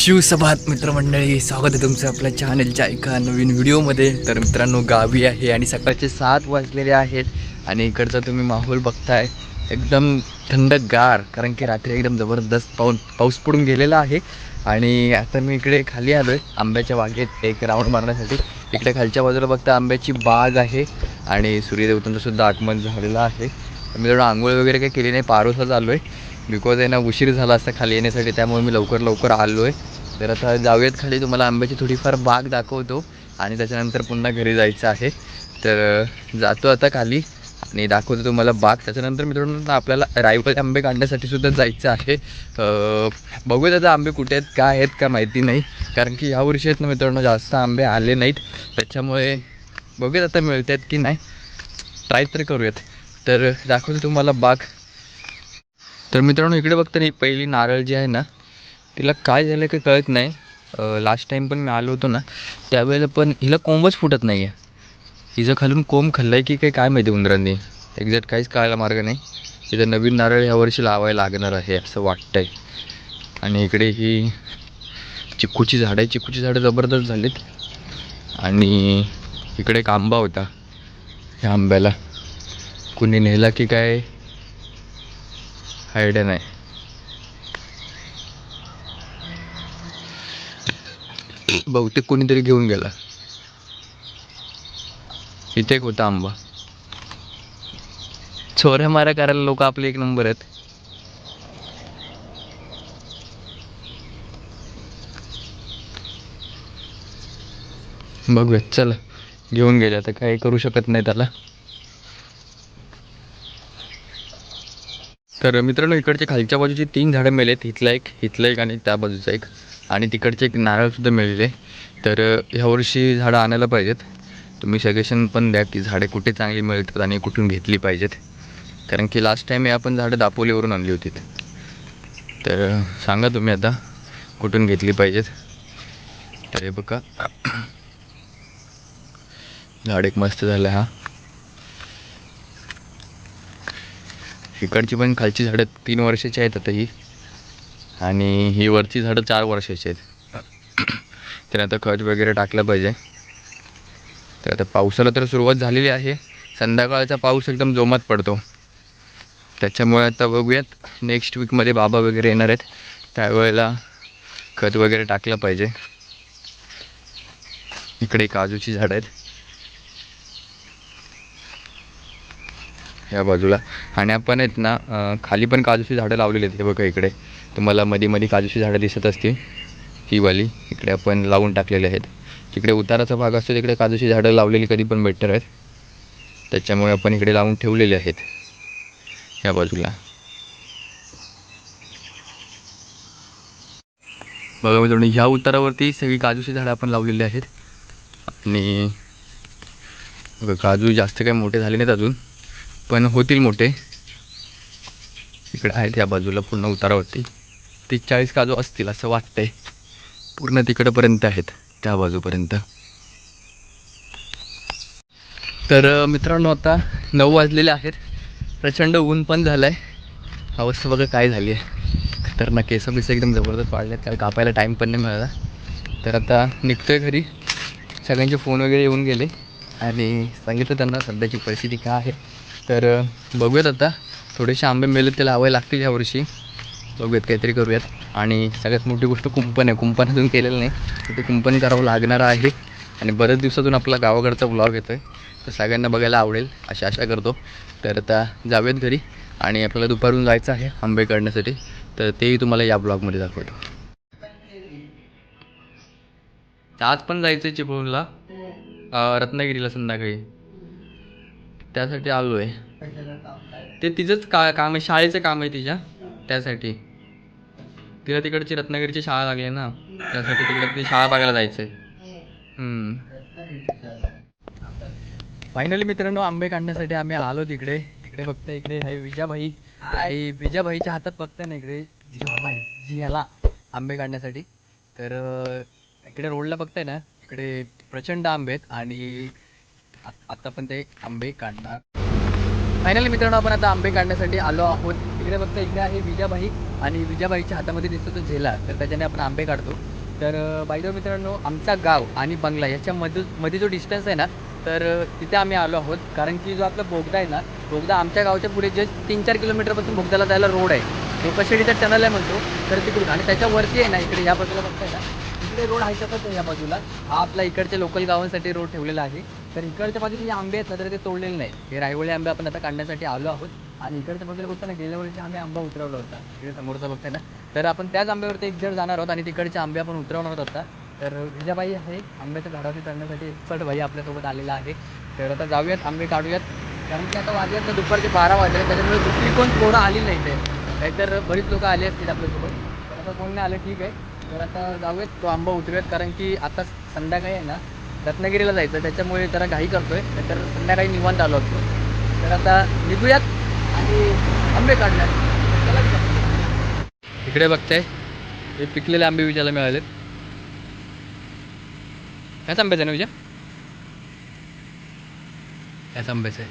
शिवसभात मित्रमंडळी स्वागत आहे तुमचं आपल्या चॅनलच्या एका नवीन व्हिडिओमध्ये. तर मित्रांनो गावी आहे आणि सकाळचे सात वाजलेले आहेत आणि इकडचा तुम्ही माहोल बघताय. एकदम थंडगार कारण की रात्री एकदम जबरदस्त पाऊस पाऊस पडून गेलेला आहे. आणि आता मी इकडे खाली आलो आहे आंब्याच्या बागेत एक राऊंड मारण्यासाठी. इकडे खालच्या बाजूला बघता आंब्याची बाग आहे आणि सूर्यदेवतांचं सुद्धा आगमन झालेलं आहे. मी थोडं आंघोळ वगैरे काही केली नाही पारोसा आलो आहे. बिकॉज आहे ना उशीर झाला असता खाली येण्यासाठी त्यामुळे मी लवकर लवकर आलो आहे तर आता जाऊयात खाली तुम्हाला आंब्याची थोडीफार बाग दाखवतो आणि त्याच्यानंतर पुन्हा घरी जायचं आहे. तर जातो आता खाली आणि दाखवतो तुम्हाला बाग. त्याच्यानंतर मित्रांनो आपल्याला रायवल आंबे काढण्यासाठी सुद्धा जायचं आहे. बघूयात आता आंबे कुठे आहेत काय आहेत का माहिती नाही. कारण की ह्या वर्षी आहेत ना मित्रांनो जास्त आंबे आले नाहीत. त्याच्यामुळे बघूयात आता मिळत आहेत की नाही. ट्राय तर करूयात. तर दाखवतो तुम्हाला बाग. तर मित्रांनो इकडे बघता नाही पहिली नारळ जी आहे ना तिला काय झालं काही कळत नाही. लास्ट टाईम पण मी आलो होतो ना त्यावेळेला पण हिला कोंबच फुटत नाही आहे हिचं खालून कोंब खाल्लं आहे की काही काय माहिती उंदरांनी. एक्झॅक्ट काहीच कळायला मार्ग नाही. इथं नवीन नारळ यावर्षी लावायला लागणार आहे असं वाटतं आहे आणि इकडे ही चिक्कूची झाडं आहे चिक्कूची झाडं जबरदस्त झालीत. आणि इकडे एक आंबा होता ह्या आंब्याला. कुणी नेला की काय आयडिया नाही. बहुतेक कोणीतरी घेऊन गेला. इथे एक होता आंबा. चोऱ्या माऱ्या करायला लोक आपले एक नंबर आहेत. बघूयात चला. घेऊन गेले आता काही करू शकत नाही त्याला. तर मित्रांनो इकडच्या खालच्या बाजूची तीन झाडं मेलेत. इथला एक इथलं एक आणि त्या बाजूचा एक. आणि तिकडचे एक नारळसुद्धा मिळाले तर ह्यावर्षी झाडं आणायला पाहिजेत. तुम्ही सजेशन पण द्या की झाडे कुठे चांगली मिळतात आणि कुठून घेतली पाहिजेत. कारण की लास्ट टाईम हे आपण झाडं दापोलीवरून आणली होती. तर सांगा तुम्ही आता कुठून घेतली पाहिजेत. तर हे बघा. झाड एक मस्त झालं हा. इकडची पण खालची झाडं तीन वर्षाची आहेत आता ही. आणि ही वरची झाडं चार वर्षाची आहेत. तर आता खत वगैरे टाकलं पाहिजे. तर आता पावसाला तर सुरुवात झालेली आहे. संध्याकाळचा पाऊस एकदम जोमात पडतो. त्याच्यामुळे आता बघूयात नेक्स्ट वीकमध्ये बाबा वगैरे येणार आहेत. त्यावेळेला खत वगैरे टाकलं पाहिजे. इकडे काजूची झाडं आहेत. या बाजूला. आणि आपण आहेत ना खाली पण काजूची झाडं लावलेली आहेत. हे बघा इकडे. तुम्हाला मध्ये मध्ये काजूची झाडं दिसत असतील. ही वाली. इकडे आपण लावून टाकलेले आहेत. तिकडे उताराचा भाग असतो तिकडे काजूची झाडं लावलेली कधी पण बेटर आहेत. त्याच्यामुळे आपण इकडे लावून ठेवलेले आहेत. या बाजूला. बघा मित्रांनो ह्या उतारावरती सगळी काजूची झाडं आपण लावलेली आहेत. आणि बघा काजू जास्त काही मोठे झाले नाहीत अजून. पण होतील मोठे. इकडे आहेत या बाजूला पूर्ण उतारावरती. तीस चाळीस काजू असतील असं वाटतंय. पूर्ण तिकडंपर्यंत आहेत त्या बाजूपर्यंत. तर मित्रांनो आता नऊ वाजलेले आहेत. प्रचंड ऊन पण झालं आहे अवस्था बघा काय झाली आहे. तर ना केस बिस एकदम जबरदस्त वाढले आहेत काय कापायला टाईम पण नाही मिळाला. तर आता निघतोय घरी. सगळ्यांचे फोन वगैरे येऊन गेले. आणि सांगितलं त्यांना सध्याची परिस्थिती काय आहे. तर बघूयात आता. थोडेसे आंबे मेले ते लावायला लागतील यावर्षी बघूयात काहीतरी करूयात. आणि सगळ्यात मोठी गोष्ट कुंपण आहे. कुंपण अजून केलेलं नाही. तर ते कुंपण करावं लागणार आहे. आणि बऱ्याच दिवसातून आपला गावाकडचा ब्लॉग येतो आहे तर सगळ्यांना बघायला आवडेल. अशी आशा करतो. तर आता जाऊयात घरी. आणि आपल्याला दुपारून जायचं आहे आंबे काढण्यासाठी. तर तेही तुम्हाला या ब्लॉगमध्ये दाखवतो. आज पण जायचं आहे चिपळूणला रत्नागिरीला संध्याकाळी. त्यासाठी आलो आहे ते तिचंच का काम आहे शाळेचं काम आहे तिच्या त्यासाठी. तिला तिकडची रत्नागिरीची शाळा लागली आहे ना त्यासाठी तिकडे ती शाळा बघायला जायचं आहे फायनली मित्रांनो आंबे काढण्यासाठी आम्ही आलो तिकडे. इकडे फक्त इकडे आहे विजाभाई. आई विजाभाईच्या हातात बघताय ना इकडे जी याला आंबे काढण्यासाठी. तर इकडे रोडला बघताय ना इकडे प्रचंड आंबे आहेत आणि आता पण ते आंबे काढणार. फायनली मित्रांनो आपण आता आंबे काढण्यासाठी आलो आहोत. इकडे फक्त इकडे आहे विजाबाई आणि विजाबाईच्या हातामध्ये दिसतो तो झेला. तर त्याच्याने आपण आंबे काढतो. तर बाय मित्रांनो आमचा गाव आणि बंगला याच्या मध्ये मध्ये जो डिस्टन्स आहे ना तर तिथे आम्ही आलो आहोत. कारण की जो आपला बोगदा आहे ना बोगदा आमच्या गावच्या पुढे जस्ट तीन चार किलोमीटरपासून बोगद्याला जायला रोड आहे. तो कशेडीचा टनल आहे म्हणतो. तर तिकडून आणि त्याच्यावरती आहे ना इकडे या बाजूला बघताय ना इकडे रोड आहे तसंच आहे या बाजूला? हा आपला इकडच्या लोकल गावांसाठी रोड ठेवलेला आहे. तर इकडच्या बाजूला जे आंबे आहेत ना तर ते तोडलेले नाही हे रायवळी आंबे आपण आता काढण्यासाठी आलो आहोत. आणि इकडच्या बाजूला बघता ना गेल्या वर्षी आम्ही आंबा उतरवला होता. इकडे समोरचा बघताय ना. तर आपण त्याच आंब्यावरती एक जण जाणार आहोत आणि तिकडचे आंबे आपण उतरवणार आहोत आता. तर विजाबाई आहे आंब्याच्या झाडावरती चढण्यासाठी एक्सपर्ट भाई आपल्यासोबत आलेला आहे. तर आता जाऊयात आंबे काढूयात. कारण की आता वाजल्यात ना दुपारचे बारा वाजले त्याच्यामुळे दुसरी कोण पोरं आली नाही ते नाहीतर बरीच लोक आली असतील आपल्यासोबत. तर आता कोण नाही आलं ठीक आहे. तर आता जाऊयात तो आंबा उतरूयात. कारण की आता संध्याकाळी आहे ना रत्नागिरीला जायचं. त्याच्यामुळे जरा घाई करतोय. तर संध्याकाळी निवांत आलो असतो. तर आता निघूयात आणि आंबे काढण्यात. इकडे बघताय. हे पिकलेले आंबे विजायला मिळालेत. ह्याच आंब्याचं आहे ना विजय ह्याच आंब्याचं आहे.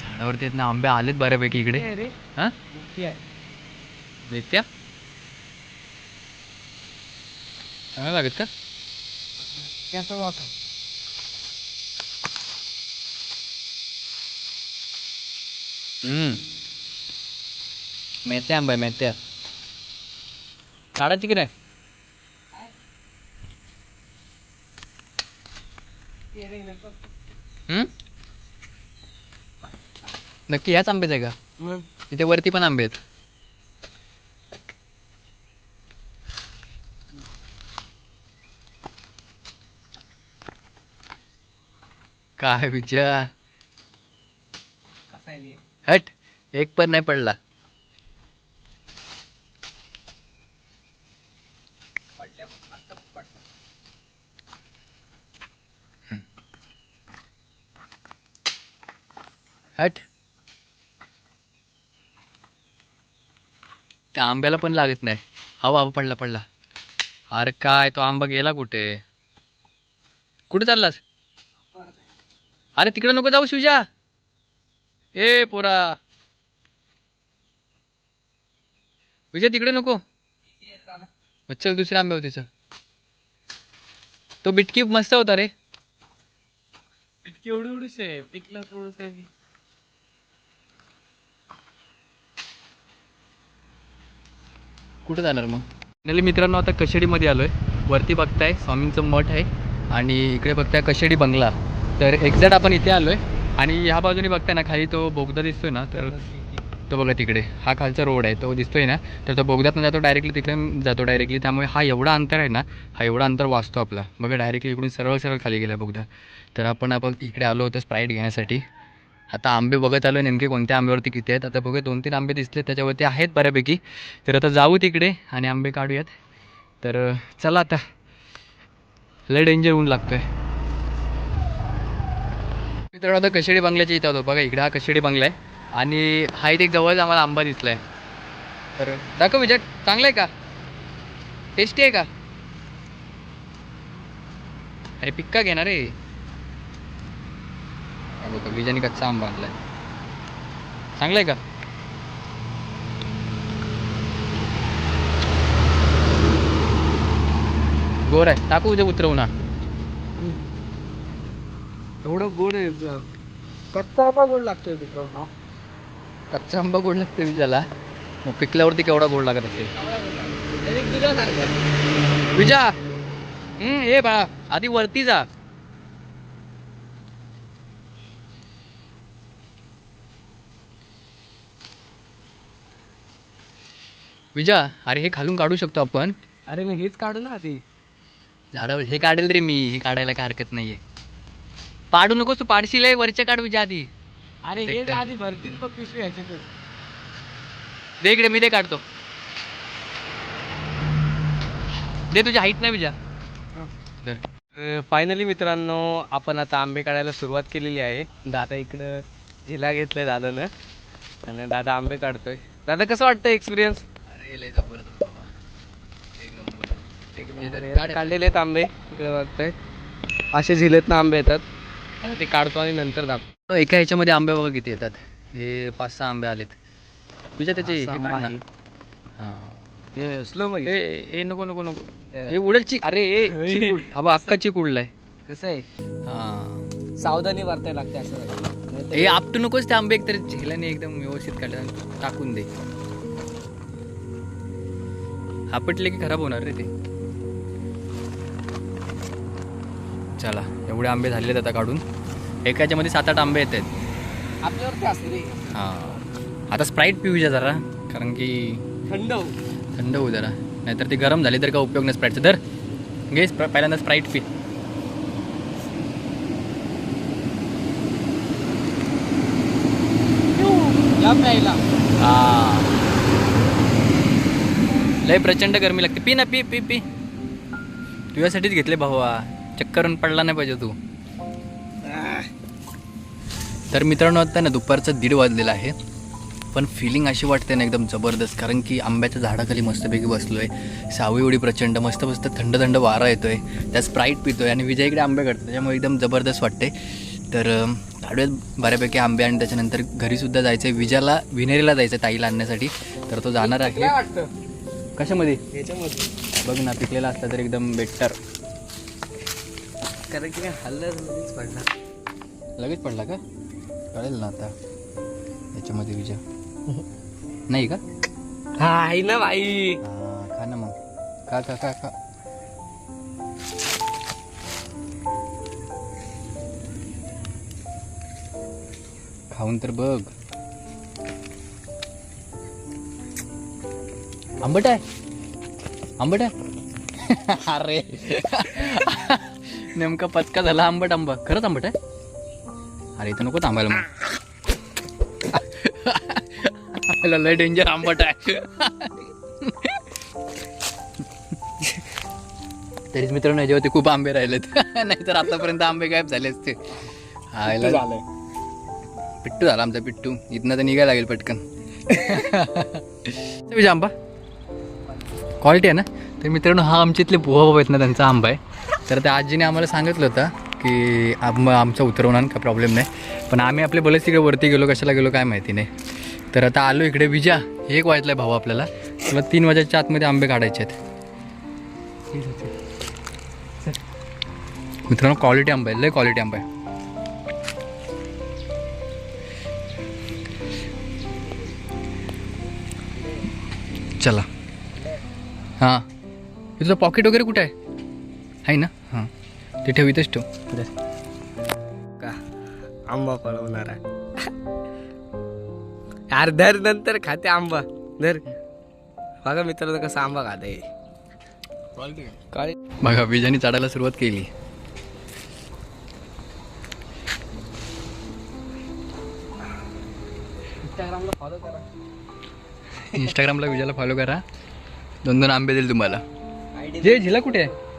झाडावरती आहेत ना आंबे आलेत बऱ्यापैकी इकडे. हां चांगला लागत का? हम्म मेथ्या आंबा मेथ्या काढायची की नाही? नक्की ह्याच आंब्याचं आहे का तिथे वरती पण आंबे आहेत काय विचार? हट एक पण नाही पडला. हट. त्या आंब्याला पण लागत नाही. हवा हवा पडला पडला. अरे काय तो आंबा गेला कुठे? कुठे चाललास? अरे तिकडे नको जाऊ शिवजा. ए पोरा. विजय तिकडे नको. चल दुसऱ्या आंब्यावर चल. तो बिटकी मस्त होता रे. एवढी एवढीच आहे पिकला थोडस कुठं जाणार मग? फायनली मित्रांनो आता कशेडीमध्ये आलो आहे वरती बघताय स्वामींचं मठ आहे. आणि इकडे बघताय कशेडी बंगला. तर एक्झॅक्ट आपण इथे आलो आहे आणि ह्या बाजूने बघताय ना खाली तो बोगदा दिसतोय ना तर तो बघा तिकडे. हा खालचा रोड आहे तो दिसतोय ना तर तो बोगद्यातून जातो डायरेक्टली तिकडे जातो डायरेक्टली त्यामुळे हा एवढा अंतर आहे ना हा एवढा अंतर वाचतो आपला. बघा डायरेक्टली इकडून सरळ सरळ खाली गेला बोगदा. तर आपण आपण इकडे आलो होतो स्प्राईट घेण्यासाठी. आता आंबे बघत आलो नेमके कोणत्या आंब्यावरती किती आहेत. आता बघूया दोन तीन आंबे दिसले त्याच्यावरती आहेत बऱ्यापैकी. तर आता जाऊ तिकडे आणि आंबे काढूयात. तर चला आता. लय डेंजर होऊन लागतो आहे मित्रांनो आता कशेडी बंगल्याच्या इथं होतो बघा इकडे हा कशेडी बंगला आहे. आणि हा इथे एक जवळच आम्हाला आंबा आहे तर दाखव विजय चांगला आहे का? टेस्टी आहे का? अरे पिक्का घेणार रे. बघा विजयने कच्चा आंबा आणलाय. चांगला आहे का? गोर आहे. टाकू उद्या उतरवू ना एवढं गोड आहे कच्चा आंबा गोड लागतोय पिकवणं कच्चा आंबा गोड लागते विजाला मग पिकल्यावरती केवढा गोड लागत असेल? विजा! हम्म हे बाळा आधी वरती जा. विजा अरे हे खालून काढू शकतो आपण. अरे मग हेच काढू ना आधी झाडावर हे काढेल रे मी हे काढायला काय हरकत नाहीये. पाडू नकोस तू पाडशील हे, वरच्या काढ विजा आधी. अरे आहे. आधी भरतील बघ पिशवी ह्याच्यातच. दे इकडे मी ते काढतो. दे तुझी हाईट नाही विजा. फायनली मित्रांनो आपण आता आंबे काढायला सुरुवात केलेली आहे. दादा इकडं झिला घेतलंय दादानं. आणि दादा आंबे काढतोय. दादा कसं वाटतं एक्सपिरियन्स. काढलेले आहेत आंबे इकडे वाटतंय असे झिलेतनं आंबे येतात. ते काढतो आणि नंतर दाखवतो एका ह्याच्यामध्ये आंबे बघा किती येतात. हे पाच सहा आंबे आलेत. तुझ्या त्याचे हे. हा. हे नको नको नको. हे. उडेल चिक अरे ए हे. चिकूड. हा अक्का चिक उडलाय. कसं आहे? हा. सावधानी वारताय लागते असं हे आपटू नकोस ते आंबे एकतर झेलाने एकदम व्यवस्थित काढला टाकून दे. आपटले की खराब होणार रे ते. चला एवढे आंबे झालेले आहेत आता काढून. एकाच्या मध्ये सात आठ आंबे येत आहेत. आपल्यावरती असते रे. हा. आता स्प्राईट पिऊया जरा कारण की थंड होऊ. थंड होऊ जरा. नाहीतर ते गरम झाले तर काय उपयोग नाही स्प्राईटचं तर घे पहिल्यांदा स्प्राईट पी. हा. लय प्रचंड गरमी लागते. पी ना पी पी पी. तुझ्यासाठीच घेतले भावा. चक्करून पडला नाही पाहिजे तू. तर मित्रांनो आता ना दुपारचं दीड वाजलेलं आहे. पण फिलिंग अशी वाटते ना एकदम जबरदस्त कारण की आंब्याच्या झाडाखाली मस्तपैकी बसलोय. सावळी एवढी प्रचंड मस्त मस्त थंड थंड वारा येतोय. त्या स्प्राईट पितोय आणि विजयकडे आंबे काढतो त्याच्यामुळे एकदम जबरदस्त वाटते. तर काढूयात बऱ्यापैकी आंबे आणि त्याच्यानंतर घरीसुद्धा जायचं आहे विजाला विनेरीला जायचं आहे ताईला आणण्यासाठी. तर तो जाणार आहे. कशामध्ये? याच्यामध्ये. बघ ना पिकलेला असला तर एकदम बेटर कारण की हल्लं पडला लगेच पडला का? कळेल ना आता. याच्यामध्ये विजा नाही का? हा आहे ना बाई. खा ना मग. खा खा खा खा. खाऊन तर बघ. आंबट आहे. आंबट आहे. अरे. नेमका पचका झाला आंबट आंबा खरंच आंबट आहे? अरे इथं नको थांबायला मग. आपल्याला लय डेंजर आंबट आहे. तरीच मित्रांनो याच्यावरती खूप आंबे राहिलेत. नाहीतर आतापर्यंत आंबे गायब झाले असते. पिट्टू झाला आमचा पिट्टू. इथनं तर निघायला लागेल पटकन. आंबा क्वालिटी आहे ना? तर मित्रांनो हा आमच्या इथले बुवा बाबा आहेत ना त्यांचा आंबा आहे. तर त्या आजीने आम्हाला सांगितलं होतं की मग आमचं उतरवणार काय प्रॉब्लेम नाही. पण आम्ही आपले बरेच तिकडे वरती गेलो कशाला गेलो काय माहिती नाही. तर आता आलो इकडे विजा एक वाजलं आहे भाऊ आपल्याला. तुला तीन वाजाच्या आतमध्ये आंबे काढायचे आहेत. मित्रांनो क्वालिटी आंबा आहे लय क्वालिटी आंबा आहे चला. हां. हे तुझं पॉकेट वगैरे कुठं आहे? आहे ना? ते ठेव इथेच ठेव का? आंबा पळवणार आहे. यार धर नंतर खाते आंबा. धर. बघा मित्रांनो कसा आंबा खाते. काळी बघा विजाने चढायला सुरुवात केली. इंस्टाग्रामला फॉलो करा. इंस्टाग्रामला विजाला फॉलो करा. दोन दोन आंबे देईल तुम्हाला. जे झिला कुठे आहे?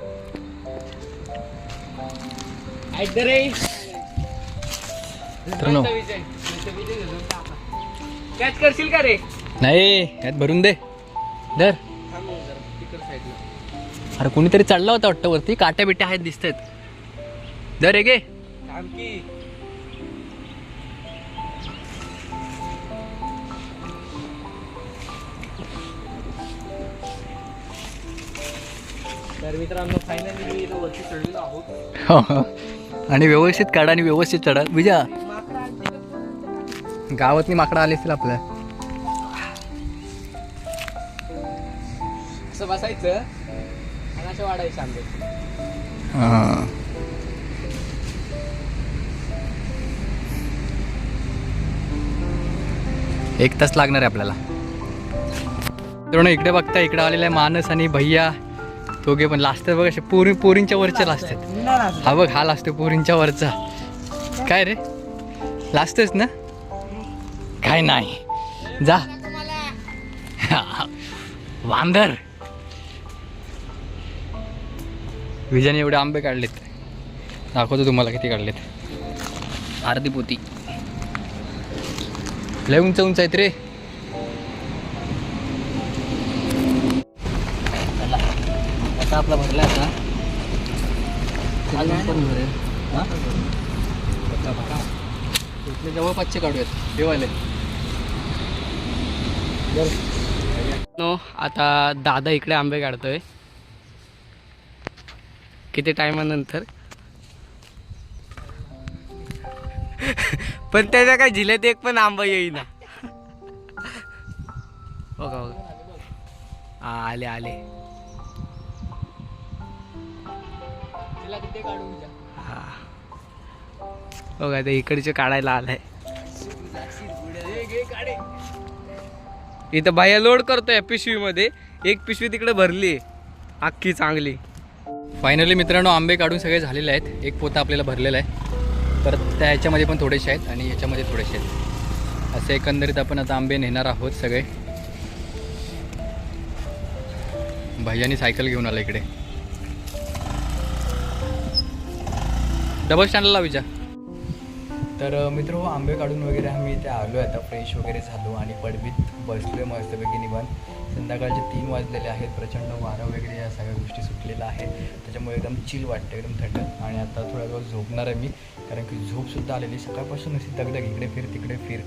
कॅच करशील का रे? नाही यात भरून दे. धर. अरे कोणीतरी चढला होता वाटतं वरती. काट्या बिट्या आहेत दिसत आहेत धर रे गे तर मित्रांनो फायनली मी वरती चढलेलो आहोत. हो. आणि व्यवस्थित काढा आणि व्यवस्थित चढा. विजा गावातली माकडं आली असतील आपल्या. असं बसायचं. आणि असं वाढायचं आंबे. हां. एक तास लागणार आहे आपल्याला. मित्रांनो इकडे बघता इकडे आलेला आहे मानस आणि भैया. दोघे पण लाजतात बघ असे. पोरी पोरींच्या वरचे लाजतात हा बघ हा लाजतो पोरींच्या वरचा. काय रे? लाजतोस ना? काय नाही. जा. वांदर. विजयाने एवढे आंबे काढलेत. दाखवतो तुम्हाला किती काढलेत. अर्धी पोती. लय उंच उंच आहेत रे. आता आपला भरला आता. इथले जवळपासचे काढूयात देवाले. नो आता दादा इकडे आंबे काढतोय. किती टायमानंतर? पण त्याच्या काय जिल्ह्यात एक पण आंबा येईना. बघा बघा. हा, आले आले. बघा ते इकडचे काढायला आलाय. इथं बाया लोड करतोय पिशवी मध्ये. एक पिशवी तिकडे भरली अख्खी चांगली. फायनली मित्रांनो आंबे काढून सगळे झालेले आहेत. एक पोता आपल्याला भरलेला आहे. तर त्या ह्याच्यामध्ये पण थोडेसे आहेत आणि याच्यामध्ये थोडेसे आहेत. असे एकंदरीत आपण आता आंबे नेणार आहोत सगळे. भैयानी सायकल घेऊन आला इकडे. डबल स्टँडला लावीचा तर मित्र हो, आंबे काढून वगैरे आम्ही इथे आलो आहे. आता फ्रेश वगैरे झालो आणि पडवीत बसलो मस्तपैकी निवान संध्याकाळचे तीन वाजलेले आहेत. प्रचंड वारं वगैरे या सगळ्या गोष्टी सुटलेल्या आहेत. त्याच्यामुळे एकदम चिल वाटतं एकदम थंड. आणि आता थोडा वेळ झोपणार आहे मी कारण की झोपसुद्धा आलेली सकाळपासून अशी दगदग इकडे फिर तिकडे फिर.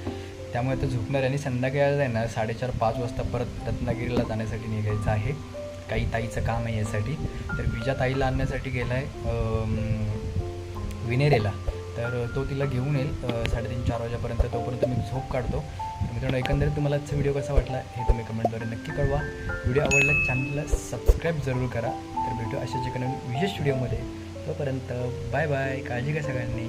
त्यामुळे आता झोपणार आहे आणि संध्याकाळी आहे ना साडेचार पाच वाजता परत रत्नागिरीला जाण्यासाठी निघायचं आहे. काही ताईचं काम आहे यासाठी. तर विजा ताईला आणण्यासाठी गेला आहे विनेरेला. तर तो तिला घेऊन येईल साडेतीन चार वाजेपर्यंत तोपर्यंत मी झोप काढतो. तर मित्रांनो एकंदरीत तुम्हाला आजचा व्हिडिओ कसा वाटला हे तुम्ही कमेंटद्वारे नक्की कळवा. व्हिडिओ आवडला चॅनलला सबस्क्राईब जरूर करा. तर भेटू अशाच एका नवीन विशेष व्हिडिओमध्ये. तोपर्यंत बाय बाय काळजी घ्या सगळ्यांनी.